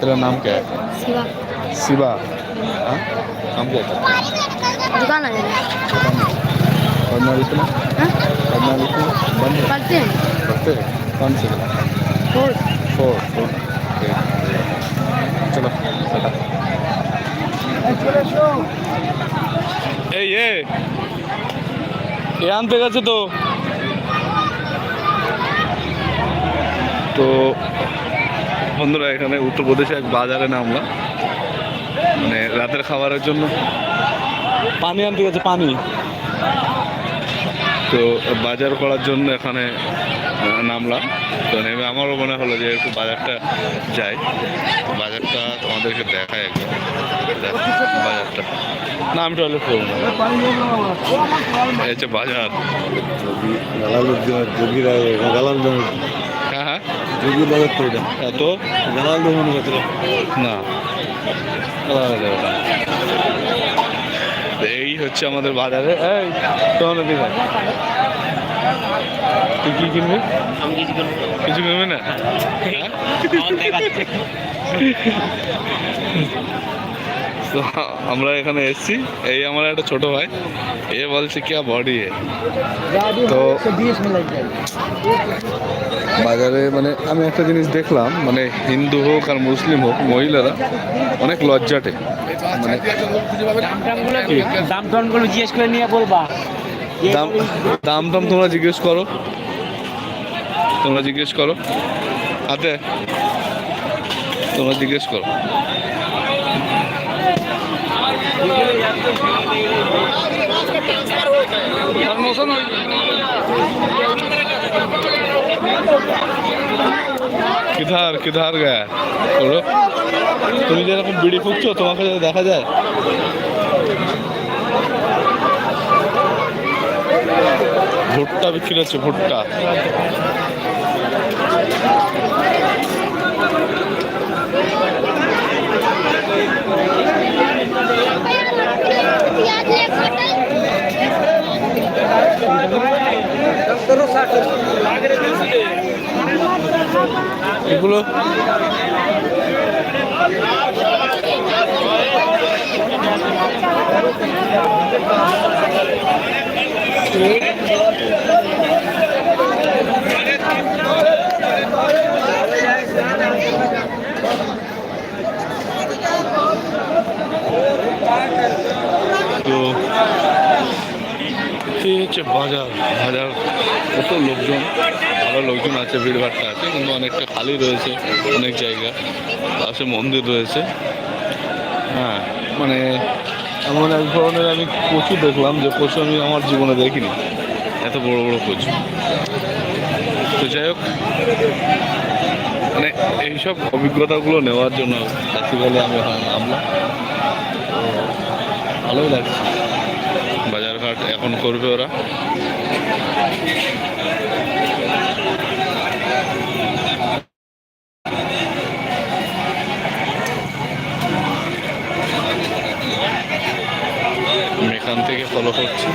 तेरा नाम क्या है शिवा शिवा हाँ नाम क्या है दुकान आ जाना पढ़ना लिखना हाँ पढ़ना लिखना बंद है पढ़ते हैं पढ़ते हैं कौन से फोर फोर फोर चलो टाटा এই এ এ আনতে গেছে তো তো বন্ধুরা এখানে উত্তরপ্রদেশে এক বাজারে নামলাম মানে রাতের খাবারের জন্য। পানি আনতে গেছে পানি। তো বাজার করার জন্য এখানে নামলাম। তো নেমে আমারও মনে হলো যে একটু বাজারটা যাই। বাজারটা তোমাদেরকে দেখায় একদম বাজারটা। না আমি টয়লেট করব না। এই হচ্ছে বাজার। গালালো যোগী গালাল হ্যাঁ হ্যাঁ বাজার তো এটা। এত? গালাল মনে করতে না। না। এই হচ্ছে আমাদের বাজারে। এই তোমার দিকে তুই কি কিনবি? কিছু কিনবি না? হ্যাঁ? তো আমরা এখানে এসেছি। এই আমার একটা ছোট ভাই। এ বলছে কি বডি তো বাজারে মানে আমি একটা জিনিস দেখলাম মানে হিন্দু হোক আর মুসলিম হোক মহিলারা অনেক লজ্জাটে। মানে? দাম টামগুলো জিজ্ঞেস করে নিয়ে বলবা। দাম দাম টাম তোমরা জিজ্ঞেস করো। তোমরা জিজ্ঞেস করো। হাতে? তোমরা জিজ্ঞেস করো। কিধার কিধার গায়া বলো তুমি যেরকম বিড়ি ফুকছো তোমাকে যদি দেখা যায় ভুট্টা বিক্রি হচ্ছে ভুট্টা এগুলো তো এই হচ্ছে বাজার। বাজার, কত লোকজন, ভালো লোকজন আছে, ভিড়ভাড়টা আছে, কিন্তু অনেকটা খালি রয়েছে অনেক জায়গা। পাশে মন্দির রয়েছে। হ্যাঁ মানে এমন এক ধরনের আমি কচু দেখলাম যে কচু আমি আমার জীবনে দেখিনি। এত বড় বড় কচু। তো যাই হোক মানে এইসব অভিজ্ঞতাগুলো নেওয়ার জন্য ফেস্টিভ্যালে আমি তো ভালোই লাগছে। এখন করবে ওরা। এখান থেকে ফলো করছি।